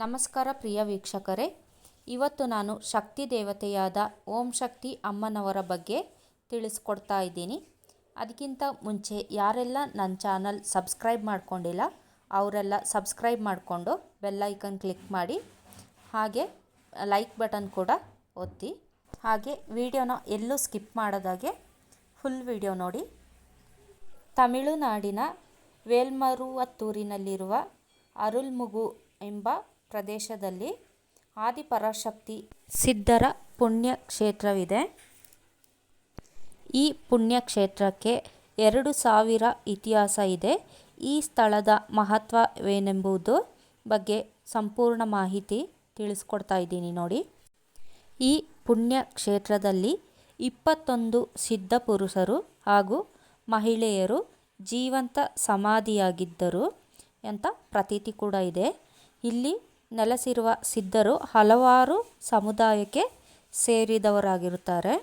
ನಮಸ್ಕಾರ ಪ್ರಿಯ ವೀಕ್ಷಕರೇ, ಇವತ್ತು ನಾನು ಶಕ್ತಿ ದೇವತೆಯಾದ ಓಂ ಶಕ್ತಿ ಅಮ್ಮನವರ ಬಗ್ಗೆ ತಿಳಿಸ್ಕೊಡ್ತಾ ಇದ್ದೀನಿ. ಅದಕ್ಕಿಂತ ಮುಂಚೆ ಯಾರೆಲ್ಲ ನನ್ನ ಚಾನಲ್ ಸಬ್ಸ್ಕ್ರೈಬ್ ಮಾಡ್ಕೊಂಡಿಲ್ಲ, ಅವರೆಲ್ಲ ಸಬ್ಸ್ಕ್ರೈಬ್ ಮಾಡಿಕೊಂಡು ಬೆಲ್ಲೈಕನ್ ಕ್ಲಿಕ್ ಮಾಡಿ, ಹಾಗೆ ಲೈಕ್ ಬಟನ್ ಕೂಡ ಒತ್ತಿ, ಹಾಗೆ ವಿಡಿಯೋನ ಎಲ್ಲೂ ಸ್ಕಿಪ್ ಮಾಡೋದಾಗೆ ಫುಲ್ ವಿಡಿಯೋ ನೋಡಿ. ತಮಿಳುನಾಡಿನ ವೇಲ್ಮರುವತ್ತೂರಿನಲ್ಲಿರುವ ಅರುಳ್ಮುಗು ಎಂಬ ಪ್ರದೇಶದಲ್ಲಿ ಆದಿಪರಾಶಕ್ತಿ ಸಿದ್ಧರ ಪುಣ್ಯ ಕ್ಷೇತ್ರವಿದೆ ಈ ಪುಣ್ಯಕ್ಷೇತ್ರಕ್ಕೆ ಎರಡು ಸಾವಿರ ಇತಿಹಾಸ ಇದೆ. ಈ ಸ್ಥಳದ ಮಹತ್ವವೇನೆಂಬುದು ಬಗ್ಗೆ ಸಂಪೂರ್ಣ ಮಾಹಿತಿ ತಿಳಿಸ್ಕೊಡ್ತಾ ಇದ್ದೀನಿ ನೋಡಿ. ಈ ಪುಣ್ಯಕ್ಷೇತ್ರದಲ್ಲಿ ಇಪ್ಪತ್ತೊಂದು ಸಿದ್ಧ ಪುರುಷರು ಹಾಗೂ ಮಹಿಳೆಯರು ಜೀವಂತ ಸಮಾಧಿಯಾಗಿದ್ದರು ಅಂತ ಪ್ರತೀತಿ ಕೂಡ ಇದೆ. ಇಲ್ಲಿ ನೆಲೆಸಿರುವ ಸಿದ್ಧರು ಹಲವಾರು ಸಮುದಾಯಕ್ಕೆ ಸೇರಿದವರಾಗಿರುತ್ತಾರೆ.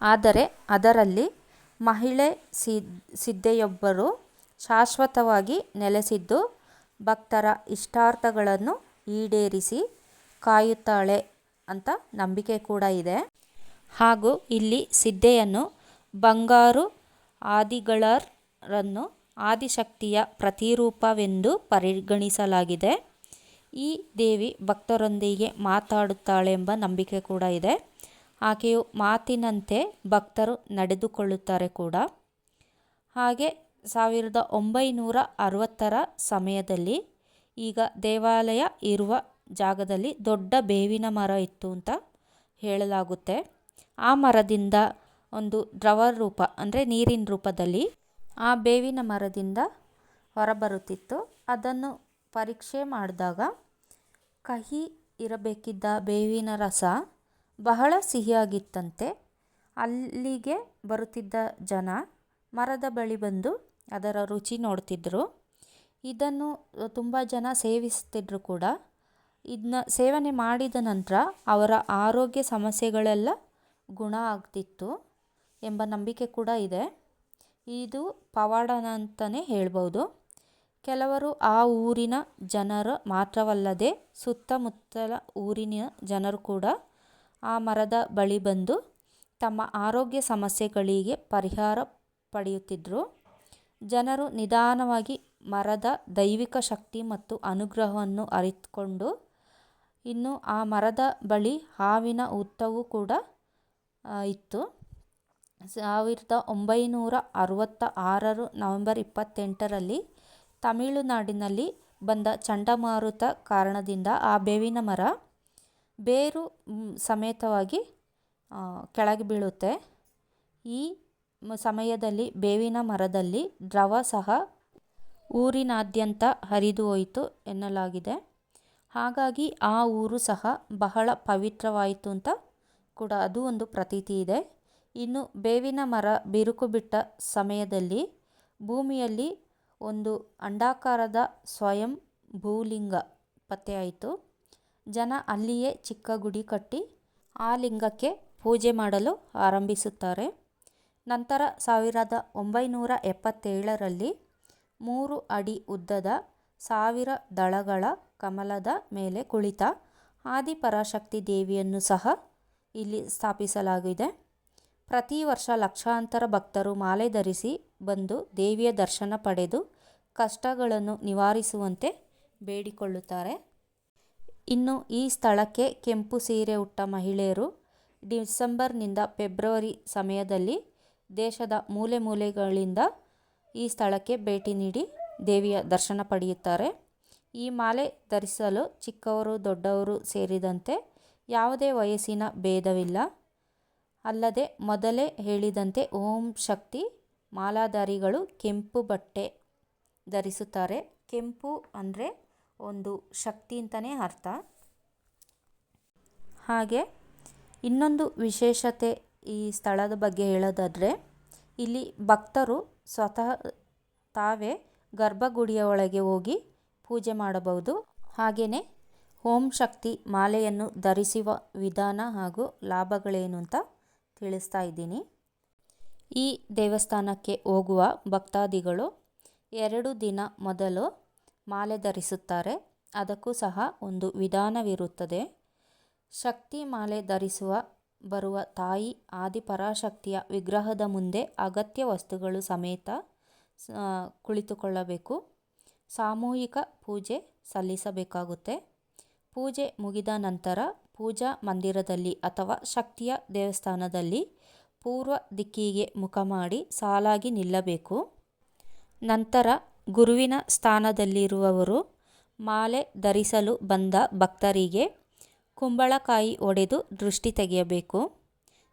ಆದರೆ ಅದರಲ್ಲಿ ಮಹಿಳೆ ಸಿದ್ ಸಿದ್ಧೆಯೊಬ್ಬರು ಶಾಶ್ವತವಾಗಿ ನೆಲೆಸಿದ್ದು, ಭಕ್ತರ ಇಷ್ಟಾರ್ಥಗಳನ್ನು ಈಡೇರಿಸಿ ಕಾಯುತ್ತಾಳೆ ಅಂತ ನಂಬಿಕೆ ಕೂಡ ಇದೆ. ಹಾಗೂ ಇಲ್ಲಿ ಸಿದ್ಧೆಯನ್ನು ಬಂಗಾರು ಆದಿಗಳರನ್ನು, ಆದಿಶಕ್ತಿಯ ಪ್ರತಿರೂಪವೆಂದು ಪರಿಗಣಿಸಲಾಗಿದೆ. ಈ ದೇವಿ ಭಕ್ತರೊಂದಿಗೆ ಮಾತಾಡುತ್ತಾಳೆಂಬ ನಂಬಿಕೆ ಕೂಡ ಇದೆ. ಆಕೆಯು ಮಾತಿನಂತೆ ಭಕ್ತರು ನಡೆದುಕೊಳ್ಳುತ್ತಾರೆ ಕೂಡ. ಹಾಗೆ ಸಾವಿರದ ಒಂಬೈನೂರ ಅರವತ್ತರ ಸಮಯದಲ್ಲಿ ಈಗ ದೇವಾಲಯ ಇರುವ ಜಾಗದಲ್ಲಿ ದೊಡ್ಡ ಬೇವಿನ ಮರ ಇತ್ತು ಅಂತ ಹೇಳಲಾಗುತ್ತೆ. ಆ ಮರದಿಂದ ಒಂದು ದ್ರವ ರೂಪ, ಅಂದರೆ ನೀರಿನ ರೂಪದಲ್ಲಿ ಆ ಬೇವಿನ ಮರದಿಂದ ಹೊರಬರುತ್ತಿತ್ತು. ಅದನ್ನು ಪರೀಕ್ಷೆ ಮಾಡಿದಾಗ ಕಹಿ ಇರಬೇಕಿದ್ದ ಬೇವಿನ ರಸ ಬಹಳ ಸಿಹಿಯಾಗಿತ್ತಂತೆ. ಅಲ್ಲಿಗೆ ಬರುತ್ತಿದ್ದ ಜನ ಮರದ ಬಳಿ ಬಂದು ಅದರ ರುಚಿ ನೋಡ್ತಿದ್ದರು ಇದನ್ನು ತುಂಬ ಜನ ಸೇವಿಸ್ತಿದ್ರು ಕೂಡ. ಇದನ್ನ ಸೇವನೆ ಮಾಡಿದ ನಂತರ ಅವರ ಆರೋಗ್ಯ ಸಮಸ್ಯೆಗಳೆಲ್ಲ ಗುಣ ಆಗ್ತಿತ್ತು ಎಂಬ ನಂಬಿಕೆ ಕೂಡ ಇದೆ. ಇದು ಪವಾಡನ ಅಂತಲೇ ಹೇಳ್ಬೋದು. ಕೆಲವರು ಆ ಊರಿನ ಜನರು ಮಾತ್ರವಲ್ಲದೆ ಸುತ್ತಮುತ್ತಲ ಊರಿನ ಜನರು ಕೂಡ ಆ ಮರದ ಬಳಿ ಬಂದು ತಮ್ಮ ಆರೋಗ್ಯ ಸಮಸ್ಯೆಗಳಿಗೆ ಪರಿಹಾರ ಪಡೆಯುತ್ತಿದ್ದರು ಜನರು ನಿಧಾನವಾಗಿ ಮರದ ದೈವಿಕ ಶಕ್ತಿ ಮತ್ತು ಅನುಗ್ರಹವನ್ನು ಅರಿತುಕೊಂಡು, ಇನ್ನು ಆ ಮರದ ಬಳಿ ಹಾವಿನ ಉತ್ತವೂ ಕೂಡ ಇತ್ತು. ಸಾವಿರದ ಒಂಬೈನೂರ ಅರುವತ್ತ ಆರರ ನವೆಂಬರ್ ಇಪ್ಪತ್ತೆಂಟರಲ್ಲಿ ತಮಿಳುನಾಡಿನಲ್ಲಿ ಬಂದ ಚಂಡಮಾರುತ ಕಾರಣದಿಂದ ಆ ಬೇವಿನ ಮರ ಬೇರು ಸಮೇತವಾಗಿ ಕೆಳಗೆ ಬೀಳುತ್ತೆ. ಈ ಸಮಯದಲ್ಲಿ ಬೇವಿನ ಮರದಲ್ಲಿ ದ್ರವ ಸಹ ಊರಿನಾದ್ಯಂತ ಹರಿದು ಹೋಯಿತು ಎನ್ನಲಾಗಿದೆ. ಹಾಗಾಗಿ ಆ ಊರು ಸಹ ಬಹಳ ಪವಿತ್ರವಾಯಿತು ಅಂತ ಕೂಡ ಅದು ಒಂದು ಪ್ರತೀತಿ ಇದೆ. ಇನ್ನು ಬೇವಿನ ಮರ ಬಿರುಕು ಬಿಟ್ಟ ಸಮಯದಲ್ಲಿ ಭೂಮಿಯಲ್ಲಿ ಒಂದು ಅಂಡಾಕಾರದ ಸ್ವಯಂ ಭೂಲಿಂಗ. ಪತ್ತೆಯಾಯಿತು ಜನ ಅಲ್ಲಿಯೇ ಚಿಕ್ಕ ಗುಡಿ ಕಟ್ಟಿ ಆ ಲಿಂಗಕ್ಕೆ ಪೂಜೆ ಮಾಡಲು ಆರಂಭಿಸುತ್ತಾರೆ. ನಂತರ ಸಾವಿರದ ಒಂಬೈನೂರ ಎಪ್ಪತ್ತೇಳರಲ್ಲಿ ಮೂರು ಅಡಿ ಉದ್ದದ ಸಾವಿರ ದಳಗಳ ಕಮಲದ ಮೇಲೆ ಕುಳಿತ ಆದಿಪರಾಶಕ್ತಿ ದೇವಿಯನ್ನು ಸಹ ಇಲ್ಲಿ ಸ್ಥಾಪಿಸಲಾಗಿದೆ. ಪ್ರತಿ ವರ್ಷ ಲಕ್ಷಾಂತರ ಭಕ್ತರು ಮಾಲೆ ಧರಿಸಿ ಬಂದು ದೇವಿಯ ದರ್ಶನ ಪಡೆದು ಕಷ್ಟಗಳನ್ನು ನಿವಾರಿಸುವಂತೆ ಬೇಡಿಕೊಳ್ಳುತ್ತಾರೆ. ಇನ್ನು ಈ ಸ್ಥಳಕ್ಕೆ ಕೆಂಪು ಸೀರೆ ಉಟ್ಟ ಮಹಿಳೆಯರು ಡಿಸೆಂಬರ್ನಿಂದ ಫೆಬ್ರವರಿ ಸಮಯದಲ್ಲಿ ದೇಶದ ಮೂಲೆ ಮೂಲೆಗಳಿಂದ ಈ ಸ್ಥಳಕ್ಕೆ ಭೇಟಿ ನೀಡಿ ದೇವಿಯ ದರ್ಶನ ಪಡೆಯುತ್ತಾರೆ. ಈ ಮಾಲೆ ಧರಿಸಲು ಚಿಕ್ಕವರು ದೊಡ್ಡವರು ಸೇರಿದಂತೆ ಯಾವುದೇ ವಯಸ್ಸಿನ ಭೇದವಿಲ್ಲ. ಅಲ್ಲದೆ ಮೊದಲೇ ಹೇಳಿದಂತೆ ಓಂ ಶಕ್ತಿ ಮಾಲಾಧಾರಿಗಳು ಕೆಂಪು ಬಟ್ಟೆ ಧರಿಸುತ್ತಾರೆ. ಕೆಂಪು ಅಂದರೆ ಒಂದು ಶಕ್ತಿ ಅಂತಲೇ ಅರ್ಥ. ಹಾಗೆ ಇನ್ನೊಂದು ವಿಶೇಷತೆ ಈ ಸ್ಥಳದ ಬಗ್ಗೆ ಹೇಳೋದಾದರೆ ಇಲ್ಲಿ ಭಕ್ತರು ಸ್ವತಃ ತಾವೇ ಗರ್ಭಗುಡಿಯ ಒಳಗೆ ಹೋಗಿ ಪೂಜೆ ಮಾಡಬಹುದು. ಹಾಗೆಯೇ ಓಂ ಶಕ್ತಿ ಮಾಲೆಯನ್ನು ಧರಿಸುವ ವಿಧಾನ ಹಾಗೂ ಲಾಭಗಳೇನು ಅಂತ ತಿಳಿಸ್ತಾ ಇದ್ದೀನಿ. ಈ ದೇವಸ್ಥಾನಕ್ಕೆ ಹೋಗುವ ಭಕ್ತಾದಿಗಳು ಎರಡು ದಿನ ಮೊದಲು ಮಾಲೆ ಧರಿಸುತ್ತಾರೆ. ಅದಕ್ಕೂ ಸಹ ಒಂದು ವಿಧಾನವಿರುತ್ತದೆ. ಶಕ್ತಿ ಮಾಲೆ ಧರಿಸುವ, ಬರುವ ತಾಯಿ ಆದಿಪರಾಶಕ್ತಿಯ ವಿಗ್ರಹದ ಮುಂದೆ ಅಗತ್ಯ ವಸ್ತುಗಳು ಸಮೇತ ಕುಳಿತುಕೊಳ್ಳಬೇಕು. ಸಾಮೂಹಿಕ ಪೂಜೆ ಸಲ್ಲಿಸಬೇಕಾಗುತ್ತೆ. ಪೂಜೆ ಮುಗಿದ ನಂತರ ಪೂಜಾ ಮಂದಿರದಲ್ಲಿ ಅಥವಾ ಶಕ್ತಿಯ ದೇವಸ್ಥಾನದಲ್ಲಿ ಪೂರ್ವ ದಿಕ್ಕಿಗೆ ಮುಖ ಮಾಡಿ ಸಾಲಾಗಿ ನಿಲ್ಲಬೇಕು. ನಂತರ ಗುರುವಿನ ಸ್ಥಾನದಲ್ಲಿರುವವರು ಮಾಲೆ ಧರಿಸಲು ಬಂದ ಭಕ್ತರಿಗೆ ಕುಂಬಳಕಾಯಿ ಒಡೆದು ದೃಷ್ಟಿ ತೆಗೆಯಬೇಕು.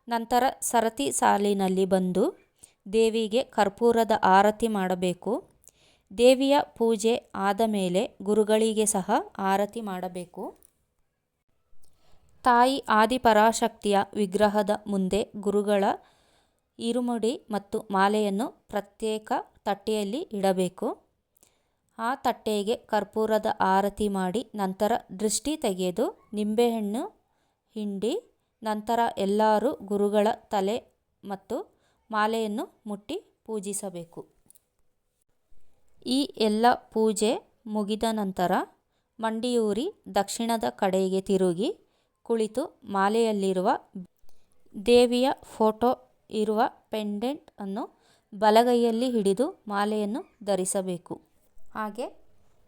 ನಂತರ ಸರತಿ ಸಾಲಿನಲ್ಲಿ ಬಂದು ದೇವಿಗೆ ಕರ್ಪೂರದ ಆರತಿ ಮಾಡಬೇಕು. ದೇವಿಯ ಪೂಜೆ ಆದ ಮೇಲೆ ಗುರುಗಳಿಗೆ ಸಹ ಆರತಿ ಮಾಡಬೇಕು. ತಾಯಿ ಆದಿಪರಾಶಕ್ತಿಯ ವಿಗ್ರಹದ ಮುಂದೆ ಗುರುಗಳ ಇರುಮುಡಿ ಮತ್ತು ಮಾಲೆಯನ್ನು ಪ್ರತ್ಯೇಕ ತಟ್ಟೆಯಲ್ಲಿ ಇಡಬೇಕು. ಆ ತಟ್ಟೆಗೆ ಕರ್ಪೂರದ ಆರತಿ ಮಾಡಿ ನಂತರ ದೃಷ್ಟಿ ತೆಗೆದು ನಿಂಬೆಹಣ್ಣು ಹಿಂಡಿ, ನಂತರ ಎಲ್ಲರೂ ಗುರುಗಳ ತಲೆ ಮತ್ತು ಮಾಲೆಯನ್ನು ಮುಟ್ಟಿ ಪೂಜಿಸಬೇಕು. ಈ ಎಲ್ಲ ಪೂಜೆ ಮುಗಿದ ನಂತರ ಮಂಡಿಯೂರಿ ದಕ್ಷಿಣದ ಕಡೆಗೆ ತಿರುಗಿ ಕುಳಿತು ಮಾಲೆಯಲ್ಲಿರುವ ದೇವಿಯ ಫೋಟೋ ಇರುವ ಪೆಂಡೆಂಟ್ ಅನ್ನು ಬಲಗೈಯಲ್ಲಿ ಹಿಡಿದು ಮಾಲೆಯನ್ನು ಧರಿಸಬೇಕು. ಹಾಗೆ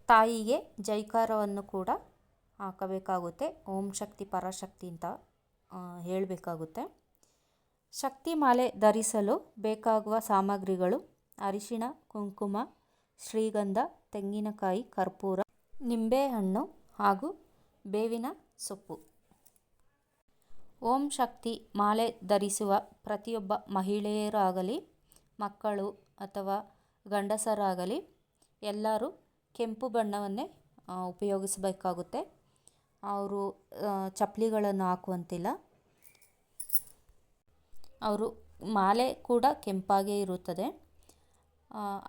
ತಾಯಿಗೆ ಜೈಕಾರವನ್ನು ಕೂಡ ಹಾಕಬೇಕಾಗುತ್ತೆ. ಓಂ ಶಕ್ತಿ ಪರಶಕ್ತಿ ಅಂತ ಹೇಳಬೇಕಾಗುತ್ತೆ. ಶಕ್ತಿ ಮಾಲೆ ಧರಿಸಲು ಬೇಕಾಗುವ ಸಾಮಗ್ರಿಗಳು ಅರಿಶಿಣ, ಕುಂಕುಮ, ಶ್ರೀಗಂಧ, ತೆಂಗಿನಕಾಯಿ, ಕರ್ಪೂರ, ನಿಂಬೆಹಣ್ಣು ಹಾಗೂ ಬೇವಿನ ಸೊಪ್ಪು. ಓಂ ಶಕ್ತಿ ಮಾಲೆ ಧರಿಸುವ ಪ್ರತಿಯೊಬ್ಬ ಮಹಿಳೆಯರಾಗಲಿ, ಮಕ್ಕಳು ಅಥವಾ ಗಂಡಸರಾಗಲಿ ಎಲ್ಲರೂ ಕೆಂಪು ಬಣ್ಣವನ್ನೇ ಉಪಯೋಗಿಸಬೇಕಾಗುತ್ತೆ. ಅವರು ಚಪ್ಪಲಿಗಳನ್ನು ಹಾಕುವಂತಿಲ್ಲ. ಅವರು ಮಾಲೆ ಕೂಡ ಕೆಂಪಾಗೇ ಇರುತ್ತದೆ.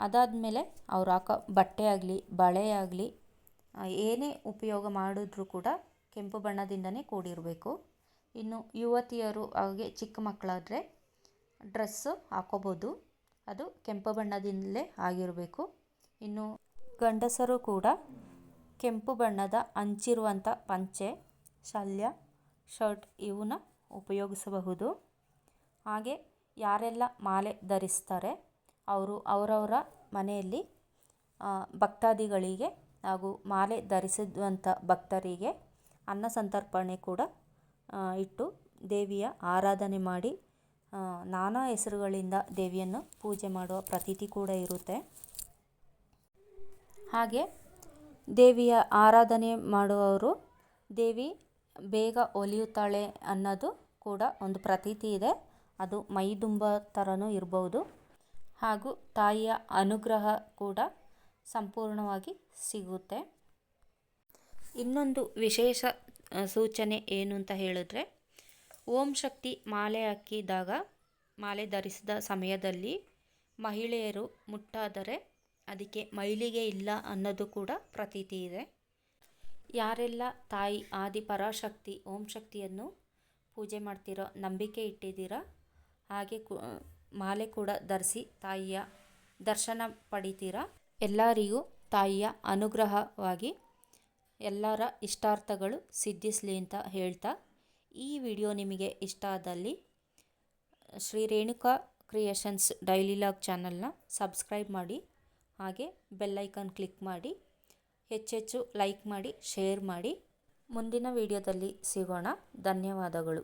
ಅದಾದಮೇಲೆ ಅವ್ರು ಹಾಕೋ ಬಟ್ಟೆ ಆಗಲಿ, ಬಳೆ ಆಗಲಿ ಏನೇ ಉಪಯೋಗ ಮಾಡಿದ್ರೂ ಕೂಡ ಕೆಂಪು ಬಣ್ಣದಿಂದನೇ ಕೂಡಿರಬೇಕು. ಇನ್ನು ಯುವತಿಯರು ಹಾಗೆ ಚಿಕ್ಕ ಮಕ್ಕಳಾದರೆ ಡ್ರೆಸ್ಸು ಹಾಕೋಬೋದು. ಅದು ಕೆಂಪು ಬಣ್ಣದಿಂದಲೇ ಆಗಿರಬೇಕು. ಇನ್ನು ಗಂಡಸರು ಕೂಡ ಕೆಂಪು ಬಣ್ಣದ ಹಂಚಿರುವಂಥ ಪಂಚೆ, ಶಲ್ಯ, ಶರ್ಟ್ ಇವನ್ನ ಉಪಯೋಗಿಸಬಹುದು. ಹಾಗೆ ಯಾರೆಲ್ಲ ಮಾಲೆ ಧರಿಸ್ತಾರೆ, ಅವರು ಅವರವರ ಮನೆಯಲ್ಲಿ ಭಕ್ತಾದಿಗಳಿಗೆ ಹಾಗೂ ಮಾಲೆ ಧರಿಸಿದಂಥ ಭಕ್ತರಿಗೆ ಅನ್ನ ಸಂತರ್ಪಣೆ ಕೂಡ ಇಟ್ಟು ದೇವಿಯ ಆರಾಧನೆ ಮಾಡಿ ನಾನಾ ಹೆಸರುಗಳಿಂದ ದೇವಿಯನ್ನು ಪೂಜೆ ಮಾಡುವ ಪ್ರತೀತಿ ಕೂಡ ಇರುತ್ತೆ. ಹಾಗೆ ದೇವಿಯ ಆರಾಧನೆ ಮಾಡುವವರು, ದೇವಿ ಬೇಗ ಒಲಿಯುತ್ತಾಳೆ ಅನ್ನೋದು ಕೂಡ ಒಂದು ಪ್ರತೀತಿ ಇದೆ. ಅದು ಮೈದುಂಬ ಥರನೂ ಇರ್ಬೋದು. ಹಾಗೂ ತಾಯಿಯ ಅನುಗ್ರಹ ಕೂಡ ಸಂಪೂರ್ಣವಾಗಿ ಸಿಗುತ್ತೆ. ಇನ್ನೊಂದು ವಿಶೇಷ ಸೂಚನೆ ಏನು ಅಂತ ಹೇಳಿದ್ರೆ, ಓಂ ಶಕ್ತಿ ಮಾಲೆ ಹಾಕಿದಾಗ, ಮಾಲೆ ಧರಿಸಿದ ಸಮಯದಲ್ಲಿ ಮಹಿಳೆಯರು ಮುಟ್ಟಾದರೆ ಅದಕ್ಕೆ ಮೈಲಿಗೆ ಇಲ್ಲ ಅನ್ನೋದು ಕೂಡ ಪ್ರತೀತಿ ಇದೆ. ಯಾರೆಲ್ಲ ತಾಯಿ ಆದಿ ಪರಾಶಕ್ತಿ ಓಂ ಶಕ್ತಿಯನ್ನು ಪೂಜೆ ಮಾಡ್ತಿರೋ, ನಂಬಿಕೆ ಇಟ್ಟಿದ್ದೀರಾ, ಹಾಗೆ ಮಾಲೆ ಕೂಡ ಧರಿಸಿ ತಾಯಿಯ ದರ್ಶನ ಪಡಿತೀರಾ, ಎಲ್ಲರಿಗೂ ತಾಯಿಯ ಅನುಗ್ರಹವಾಗಿ ಎಲ್ಲರ ಇಷ್ಟಾರ್ಥಗಳು ಸಿದ್ಧಿಸಲಿ ಅಂತ ಹೇಳ್ತಾ ಈ ವಿಡಿಯೋ ನಿಮಗೆ ಇಷ್ಟ ಆದಲ್ಲಿ Shri Renuka Creations Daily Log ಚಾನಲ್ನ ಸಬ್ಸ್ಕ್ರೈಬ್ ಮಾಡಿ, ಹಾಗೆ ಬೆಲ್ಲೈಕನ್ ಕ್ಲಿಕ್ ಮಾಡಿ, ಹೆಚ್ಚೆಚ್ಚು ಲೈಕ್ ಮಾಡಿ ಶೇರ್ ಮಾಡಿ. ಮುಂದಿನ ವಿಡಿಯೋದಲ್ಲಿ ಸಿಗೋಣ. ಧನ್ಯವಾದಗಳು.